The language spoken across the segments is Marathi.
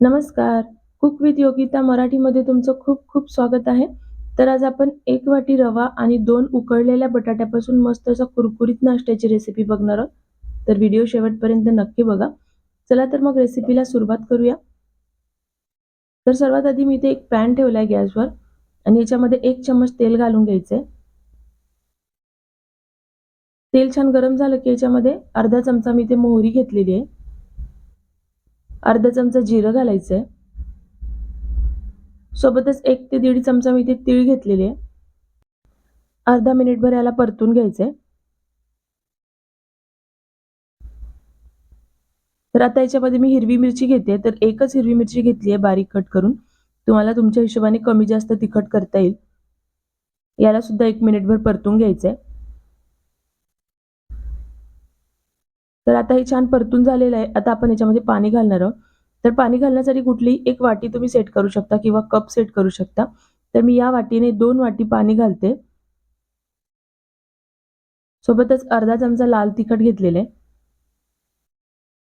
नमस्कार. कुक विथ योगिता मराठीमध्ये तुमचं खूप खूप स्वागत आहे. तर आज आपण एक वाटी रवा आणि दोन उकळलेल्या बटाट्यापासून मस्त असा कुरकुरीत नाश्त्याची रेसिपी बघणार आहोत. तर व्हिडिओ शेवटपर्यंत नक्की बघा. चला तर मग रेसिपीला सुरुवात करूया. तर सर्वात आधी मी इथे एक पॅन ठेवलाय गॅसवर आणि याच्यामध्ये एक चम्मच तेल घालून घ्यायचंय. तेल छान गरम झालं की याच्यामध्ये अर्धा चमचा मी इथे मोहरी घेतलेली आहे. अर्धा चमचा जिरं घालायचंय. सोबतच एक ते दीड चमचा मी इथे तीळ घेतलेली आहे. अर्धा मिनिटभर याला परतून घ्यायचंय. तर आता याच्यामध्ये मी हिरवी मिरची घेते. तर एकच हिरवी मिरची घेतली आहे बारीक कट करून. तुम्हाला तुमच्या हिशोबाने कमी जास्त तिखट करता येईल. याला सुद्धा एक मिनिटभर परतून घ्यायचंय. तर आता हे छान परतून झालेलं आहे. आता आपण याच्यामध्ये पाणी घालणार आहोत. तर पाणी घालण्यासाठी कुठलीही एक वाटी तुम्ही सेट करू शकता किंवा कप सेट करू शकता. तर मी या वाटीने दोन वाटी पाणी घालते. सोबतच अर्धा चमचा लाल तिखट घेतलेले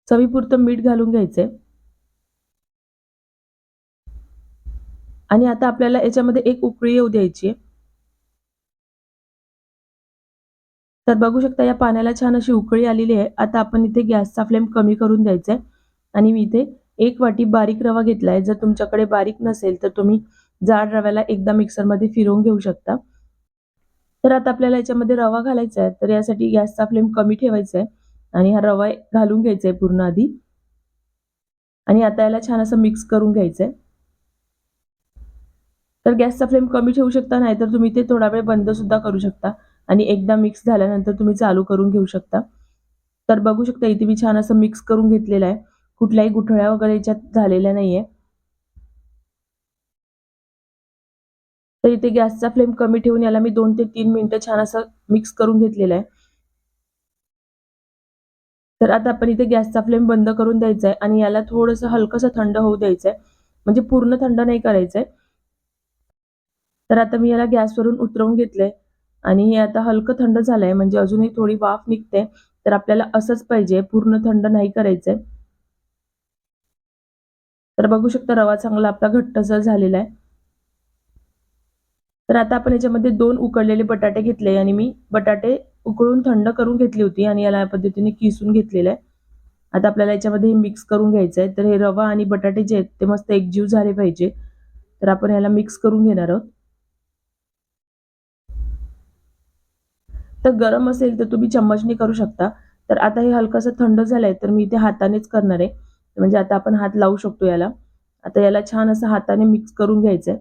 चवीपुरतं मीठ घालून घ्यायचंय आणि आता आपल्याला याच्यामध्ये एक उकळी येऊ द्यायची आहे. तर बघू शकता या पाण्याला छान अशी उकळी आलेली आहे. आता आपण इथे गॅसचा फ्लेम कमी करून द्यायचा आहे. आणि मी इथे एक वाटी बारीक रवा घेतलाय जर तुमच्याकडे बारीक नसेल तर तुम्ही जाड रव्याला एकदा मिक्सरमध्ये फिरवून घेऊ शकता. तर आता आपल्याला याच्यामध्ये रवा घालायचा आहे. तर यासाठी गॅसचा फ्लेम कमी ठेवायचा आहे. आणि हा रवा घालून घ्यायचा आहे पूर्ण आधी. आणि आता याला छान असं मिक्स करून घ्यायचं आहे. तर गॅसचा फ्लेम कमी ठेवू शकता नाही तर तुम्ही ते थोडा वेळ बंद सुद्धा करू शकता. आणि एकदा मिक्स झाल्यानंतर तुम्ही चालू करून घेऊ शकता. तर बघू शकता इथे मी छान असं मिक्स करून घेतलेलं आहे. कुठल्याही गुठळ्या वगैरे याच्यात झालेल्या नाहीये. तर इथे गॅसचा फ्लेम कमी ठेवून याला मी दोन ते तीन मिनिटं छान असं मिक्स करून घेतलेलं आहे. तर आता आपण इथे गॅसचा फ्लेम बंद करून द्यायचा आहे आणि याला थोडंसं हलकंसं थंड होऊ द्यायचं आहे. म्हणजे पूर्ण थंड नाही करायचंय तर आता मी याला गॅसवरून उतरवून घेतलंय. आणि हे आता हलकं थंड झालंय म्हणजे अजूनही थोडी वाफ निघते तर आपल्याला असंच पाहिजे पूर्ण थंड नाही करायचंय. तर बघू शकता रवा चांगला आपला घट्टसर झालेला आहे. तर आता आपण याच्यामध्ये दोन उकडलेले बटाटे घेतले आणि मी बटाटे उकळून थंड करून घेतली होती आणि याला या पद्धतीने किसून घेतलेलं आहे. आता आपल्याला याच्यामध्ये हे मिक्स करून घ्यायचं आहे. तर हे रवा आणि बटाटे जे आहेत ते मस्त एकजीव झाले पाहिजे. तर आपण याला मिक्स करून घेणार आहोत. तर गरम असेल तर तुम्ही चम्मचने करू शकता. तर आता हे हलकंसं थंड झालंय तर मी इथे हातानेच करणार आहे. म्हणजे आता आपण हात लावू शकतो याला. आता याला छान असं हाताने मिक्स करून घ्यायचंय.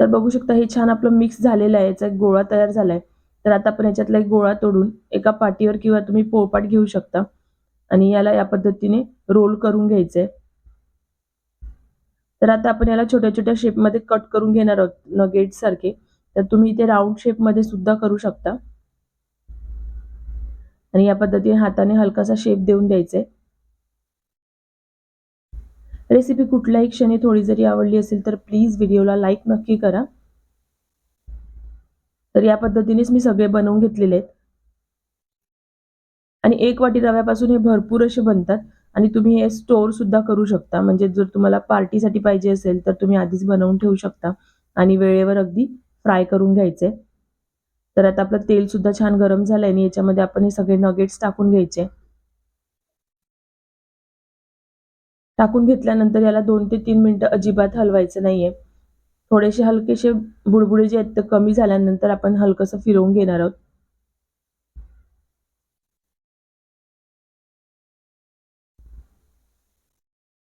तर बघू शकता हे छान आपलं मिक्स झालेलं आहे याचा एक गोळा तयार झालाय. तर आता आपण याच्यातला एक गोळा तोडून एका पाटीवर किंवा तुम्ही पोळपाट घेऊ शकता. आणि याला या पद्धतीने रोल करून घ्यायचंय. तर आता आपण याला छोट्या छोट्या शेपमध्ये कट करून घेणार आहोत नगेट सारखे. तर तुम्ही इथे राऊंड शेपमध्ये सुद्धा करू शकता. आणि या पद्धतीने हाताने हलकासा शेप देऊन द्यायचे रेसिपी कुठल्याही क्षणी थोडी जरी आवडली असेल तर प्लीज व्हिडिओला लाईक नक्की करा. तर या पद्धतीनेच मी सगळे बनवून घेतलेले आहेत. आणि एक वाटी रव्यापासून हे भरपूर असे बनतात. आणि तुम्ही हे स्टोअर सुद्धा करू शकता. म्हणजे जर तुम्हाला पार्टीसाठी पाहिजे असेल तर तुम्ही आधीच बनवून ठेवू शकता. आणि वेळेवर अगदी फ्राय करून घ्यायचे. तर आता आपलं तेल सुद्धा छान गरम झालंय आणि याच्यामध्ये आपण हे सगळे नगेट्स टाकून घ्यायचे. टाकून घेतल्यानंतर याला दोन ते तीन मिनिटं अजिबात हलवायचं नाहीये. थोडेसे हलकेसे बुडबुडे जे आहेत ते कमी झाल्यानंतर आपण हलकंसं फिरवून घेणार आहोत.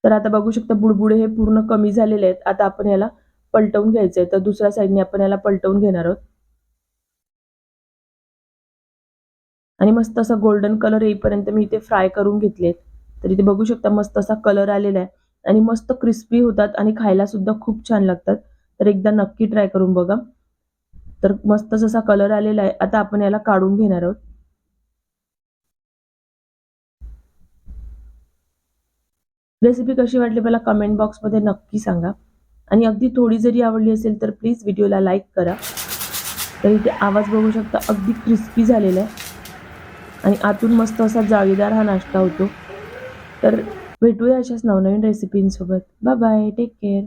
तर आता बघू शकता बुडबुडे हे पूर्ण कमी झालेले आहेत. आता आपण याला पलटवून घ्यायचं आहे तर दुसऱ्या साईडने आपण याला पलटवून घेणार आहोत. आणि मस्त असा गोल्डन कलर येईपर्यंत मी इथे फ्राय करून घेतलेत. तर इथे बघू शकता मस्त असा कलर आलेला आहे. आणि मस्त क्रिस्पी होतात आणि खायला सुद्धा खूप छान लागतात. तर एकदा नक्की ट्राय करून बघा. तर मस्त असा कलर आलेला आहे. आता आपण याला काढून घेणार आहोत. रेसिपी कशी वाटली मला कमेंट बॉक्समध्ये नक्की सांगा. आणि अगदी थोडी जरी आवडली असेल तर प्लीज व्हिडिओला लाईक करा. तर इथे आवाज बघू शकता अगदी क्रिस्पी झालेला आहे. आणि आतून मस्त असा जाळीदार हा नाश्ता होतो. तर भेटूया अशाच नवनवीन रेसिपींसोबत बाय बाय टेक केअर